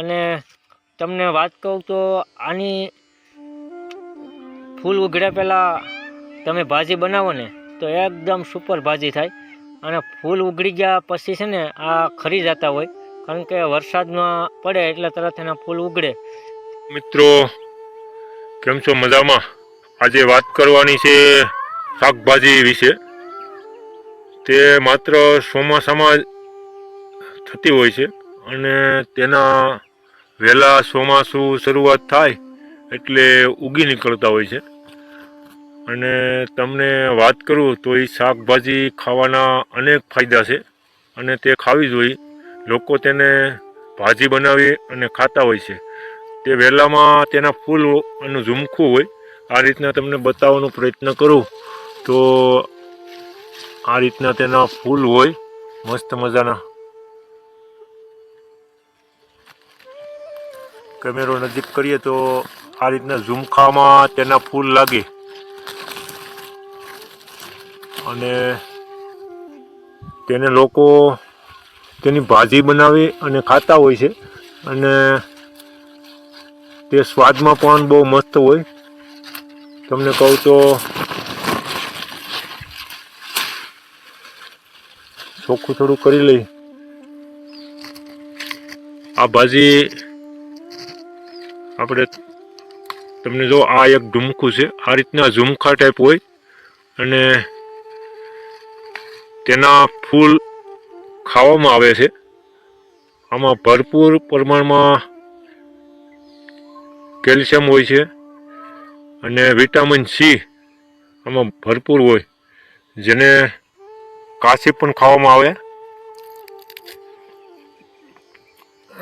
અને તમને વાત કહું તો આની ફૂલ ઉઘડ્યા પહેલાં તમે ભાજી બનાવો ને, તો એકદમ સુપર ભાજી થાય. અને ફૂલ ઉઘડી ગયા પછી છે ને આ ખરી જતા હોય, કારણ કે વરસાદમાં પડે એટલે તરત એના ફૂલ ઉગડે મિત્રો, કેમ છો મજામાં? આજે વાત કરવાની છે શાકભાજી વિશે. તે માત્ર ચોમાસામાં થતી હોય છે અને તેના વહેલા ચોમાસું શરૂઆત થાય એટલે ઉગી નીકળતા હોય છે. અને તમને વાત કરું તો એ શાકભાજી ખાવાના અનેક ફાયદા છે અને તે ખાવી જોઈએ. લોકો તેને ભાજી બનાવી અને ખાતા હોય છે. તે વહેલામાં તેના ફૂલ અને ઝુમખું હોય, આ રીતના તમને બતાવવાનો પ્રયત્ન કરું તો આ રીતના તેના ફૂલ હોય, મસ્ત મજાના. કેમેરો નજીક કરીએ તો આ રીતના ઝુમખામાં તેના ફૂલ લાગે. અને તેને લોકો તેની ભાજી બનાવી અને ખાતા હોય છે. અને તે સ્વાદમાં પણ બહુ મસ્ત હોય. તમને કહું તો ચોખ્ખું થોડું કરી લઈ આ ભાજી આપણે તમને જો આ એક ઝુમખું છે, આ રીતના ઝુમખા ટાઈપ હોય અને તેના ફૂલ ખાવામાં આવે છે. આમાં ભરપૂર પ્રમાણમાં કેલ્શિયમ હોય છે અને વિટામિન સી આમાં ભરપૂર હોય, જેને કાશી પણ ખાવામાં આવે.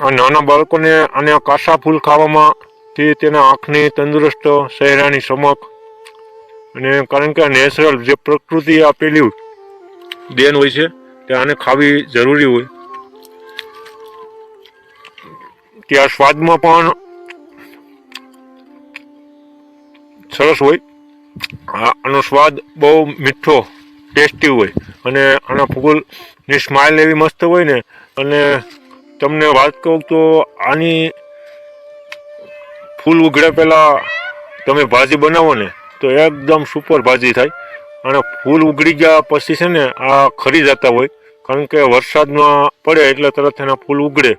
નાના બાળકોને આને કાસા ફૂલ ખાવામાં તે તેના આંખની તંદુરસ્ત ચહેરાની ચમક અને કારણ કે આ નેચરલ જે પ્રકૃતિ આપેલી દેન હોય છે, તે આને ખાવી જરૂરી હોય. ત્યાં સ્વાદમાં પણ સરસ હોય. આ- આનો સ્વાદ બહુ મીઠો, ટેસ્ટી હોય. અને આના ફૂલની સ્માઇલ એવી મસ્ત હોય ને, અને તમને વાત કહું તો આની ફૂલ ઉઘડ્યા પહેલાં તમે ભાજી બનાવો ને, તો એકદમ સુપર ભાજી થાય. અને ફૂલ ઉઘડી ગયા પછી છે ને આ ખરી જતા હોય. કારણ કે વરસાદમાં પડે એટલે તરત એના ફૂલ ઉગડે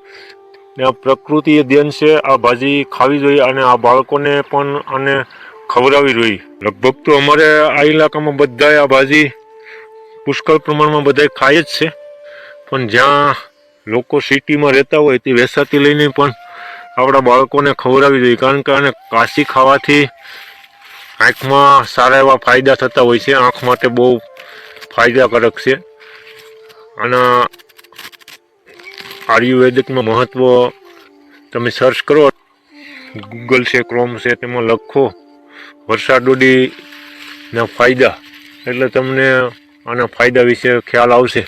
ને આ પ્રકૃતિ દેન છે આ ભાજી ખાવી જોઈએ અને આ બાળકોને પણ આને ખવડાવવી જોઈએ. લગભગ તો અમારે આ ઇલાકામાં બધા આ ભાજી પુષ્કળ પ્રમાણમાં બધાય ખાય જ છે. પણ જ્યાં લોકો સિટીમાં રહેતા હોય તે વેસાતી લઈને પણ આપણા બાળકોને ખવડાવવી જોઈએ કારણ કે આને કાશી ખાવાથી આંખમાં સારા એવા ફાયદા થતા હોય છે. આંખ માટે બહુ ફાયદાકારક છે. આના આયુર્વેદિકમાં મહત્ત્વ તમે સર્ચ કરો ગૂગલ છે ક્રોમ છે, તેમાં લખો વરસાદોડીના ફાયદા. એટલે તમને આના ફાયદા વિશે ખ્યાલ આવશે.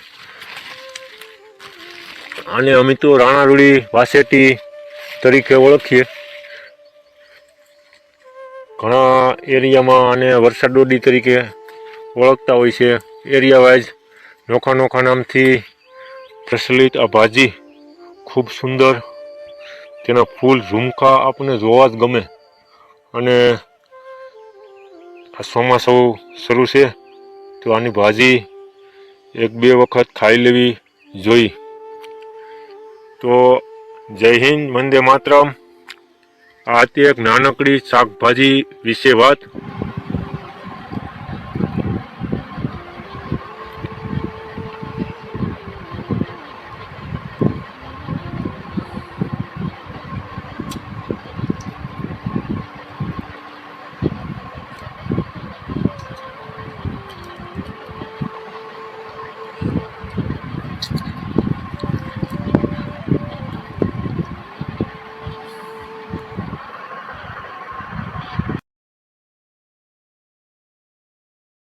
અને અમે તો રાણારૂડી વાસેટી તરીકે ઓળખીએ. ઘણા એરિયામાં આને વરસાદ ડોડી તરીકે ઓળખતા હોય છે. એરિયા વાઇઝ નોખા નોખા નામથી પ્રચલિત આ ભાજી ખૂબ સુંદર. તેના ફૂલ ઝુમખા આપણને જોવા જ ગમે. અને આ ચોમાસું શરૂ છે, તો આની ભાજી એક બે વખત ખાઈ લેવી જોઈ. તો જય હિન્દ વંદે માતરમ. આ હતી એક નાનકડી શાકભાજી વિશે વાત.